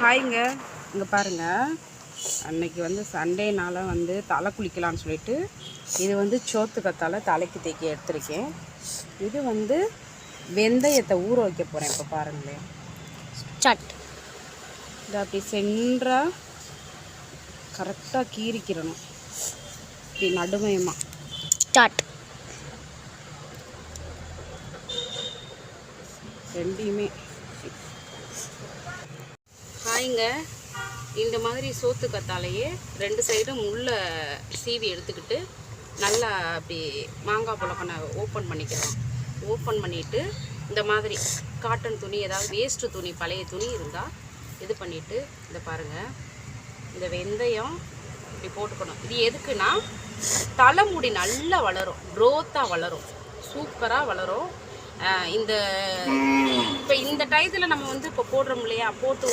ஹாய்ங்க. இங்கே பாருங்க. அன்னைக்கு வந்து சண்டேனால வந்து தலை குளிக்கலாம்னு சொல்லிட்டு இது வந்து சோத்து கத்தால தலைக்கு தேக்கி எடுத்திருக்கேன். இது வந்து வெந்தயத்தை ஊற வைக்க போகிறேன் இப்போ பாருங்களேன். சட். இதை அப்படி சென்றாக கரெக்டாக கீறிக்கிறணும் இப்படி நடுமயமாக சட். ரெண்டையுமே. காய்ங்க. இந்த மாதிரி சோத்து கத்தாலையே ரெண்டு சைடும் உள்ள சீவி எடுத்துக்கிட்டு நல்லா அப்படி மாங்காய் புழக்கனை ஓப்பன் பண்ணிக்கிறோம் ஓப்பன் பண்ணிவிட்டு இந்த மாதிரி காட்டன் துணி ஏதாவது வேஸ்ட்டு துணி பழைய துணி இருந்தால் இது பண்ணிவிட்டு இதை பாருங்கள் இந்த வெந்தயம் இப்படி போட்டுக்கணும். இது எதுக்குன்னா தலைமுடி நல்லா வளரும் க்ரோத்தாக வளரும் சூப்பராக வளரும். இந்த இப்போ இந்த டயத்தில் நம்ம வந்து இப்போ போடுறோம் இல்லையா போட்டு